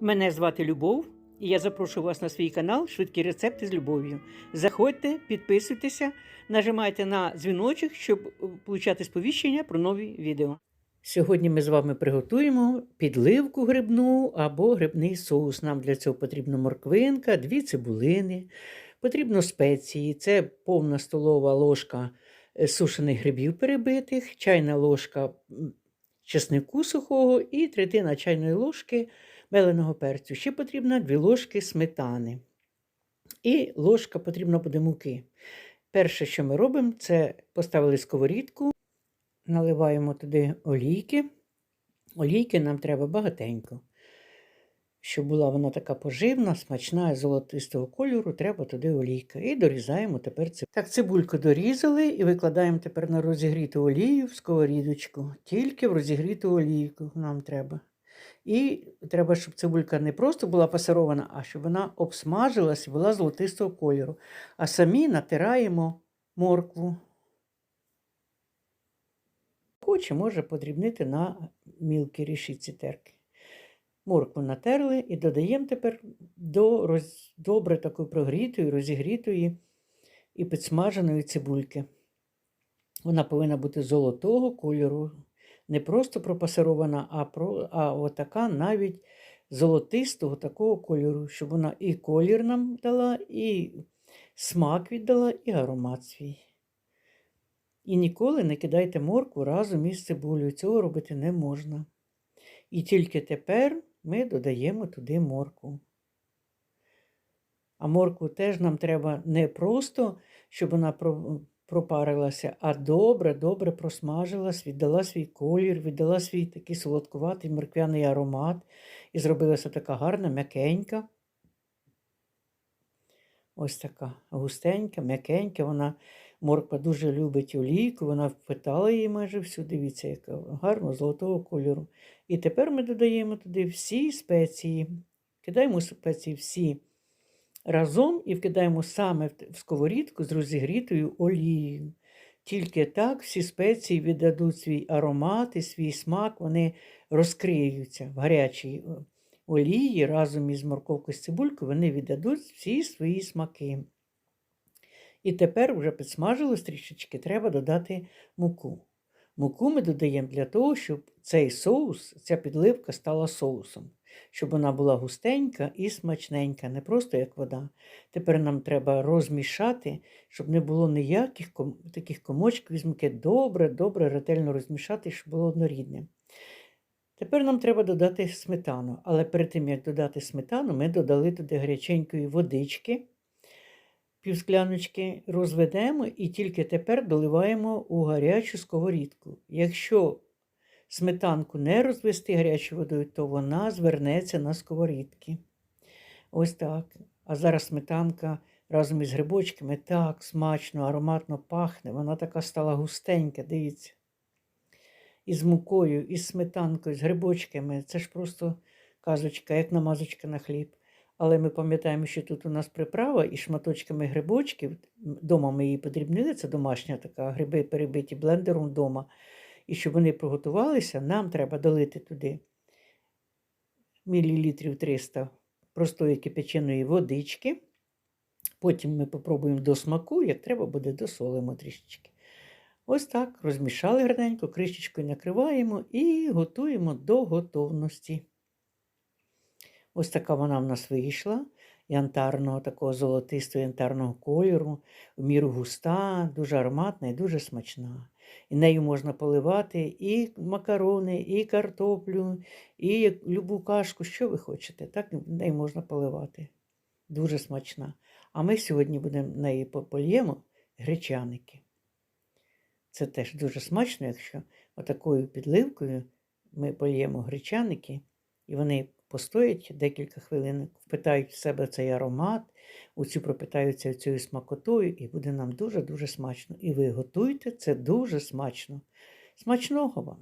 Мене звати Любов, і я запрошую вас на свій канал Швидкі рецепти з любов'ю. Заходьте, підписуйтеся, нажимайте на дзвіночок, щоб получати сповіщення про нові відео. Сьогодні ми з вами приготуємо підливку грибну або грибний соус. Нам для цього потрібна морквинка, дві цибулини, потрібно спеції. Це повна столова ложка е, сушених грибів перебитих, чайна ложка чеснику сухого і третина чайної ложки меленого перцю. Ще потрібно 2 ложки сметани. І ложка потрібна буде муки. Перше, що ми робимо, це поставили сковорідку, наливаємо туди олійки. Олійки нам треба багатенько. Щоб була вона така поживна, смачна, золотистого кольору, треба туди олійка. І дорізаємо тепер цибульку. Так, цибульку дорізали і викладаємо тепер на розігріту олію в сковорідочку. Тільки в розігріту олійку нам треба. І треба, щоб цибулька не просто була пасирована, а щоб вона обсмажилась і була золотистого кольору. А самі натираємо моркву. Хоче, може подрібнити на мілкі рішиці терки. Моркву натерли і додаємо тепер до роз... добре такої прогрітої, розігрітої і підсмаженої цибульки. Вона повинна бути золотого кольору, не просто пропасирована, а про... а отака навіть золотистого такого кольору, щоб вона і колір нам дала, і смак віддала, і аромат свій. І ніколи не кидайте моркву разом із цибулею. Цього робити не можна. І тільки тепер ми додаємо туди моркву. А моркву теж нам треба не просто, щоб вона пропарилася, а добре, добре просмажилась, віддала свій колір, віддала свій такий солодкуватий морквяний аромат і зробилася така гарна, м'якенька. Ось така густенька, м'якенька. Вона морква дуже любить олійку, вона впитала її майже всю. Дивіться, яка гарно золотого кольору. І тепер ми додаємо туди всі спеції. Кидаємо спеції всі разом і вкидаємо саме в сковорідку з розігрітою олією. Тільки так всі спеції віддадуть свій аромат і свій смак, вони розкриються в гарячій олії разом із морковкою з цибулькою, вони віддадуть всі свої смаки. І тепер, вже підсмажилось трішечки, треба додати муку. Муку ми додаємо для того, щоб цей соус, ця підливка стала соусом, щоб вона була густенька і смачненька, не просто як вода. Тепер нам треба розмішати, щоб не було ніяких таких комочків з муки. Добре, добре, ретельно розмішати, щоб було однорідне. Тепер нам треба додати сметану, але перед тим, як додати сметану, ми додали туди гаряченької водички півскляночки розведемо і тільки тепер доливаємо у гарячу сковорідку. Якщо сметанку не розвести гарячою водою, то вона звернеться на сковорідки. Ось так. А зараз сметанка разом із грибочками так смачно, ароматно пахне. Вона така стала густенька, дивіться. Із мукою, із сметанкою, з грибочками. Це ж просто казочка, як намазочка на хліб. Але ми пам'ятаємо, що тут у нас приправа і шматочками грибочків. Дома ми її подрібнили, це домашня така гриби перебиті блендером вдома. І щоб вони приготувалися, нам треба долити туди мілілітрів 300 простої кипяченої водички. Потім ми попробуємо до смаку, як треба буде, досолимо трішечки. Ось так розмішали гарненько, кришечкою накриваємо і готуємо до готовності. Ось така вона в нас вийшла. Янтарного, такого золотистого янтарного кольору, в міру густа, дуже ароматна і дуже смачна. І нею можна поливати і макарони, і картоплю, і любу кашку, що ви хочете. Так нею можна поливати. Дуже смачна. А ми сьогодні будемо неї поліємо гречаники. Це теж дуже смачно, якщо отакою підливкою ми поліємо гречаники, і вони постоять декілька хвилин, впитають в себе цей аромат, оцю пропитаються цією смакотою, і буде нам дуже-дуже смачно. І ви готуйте це дуже смачно. Смачного вам!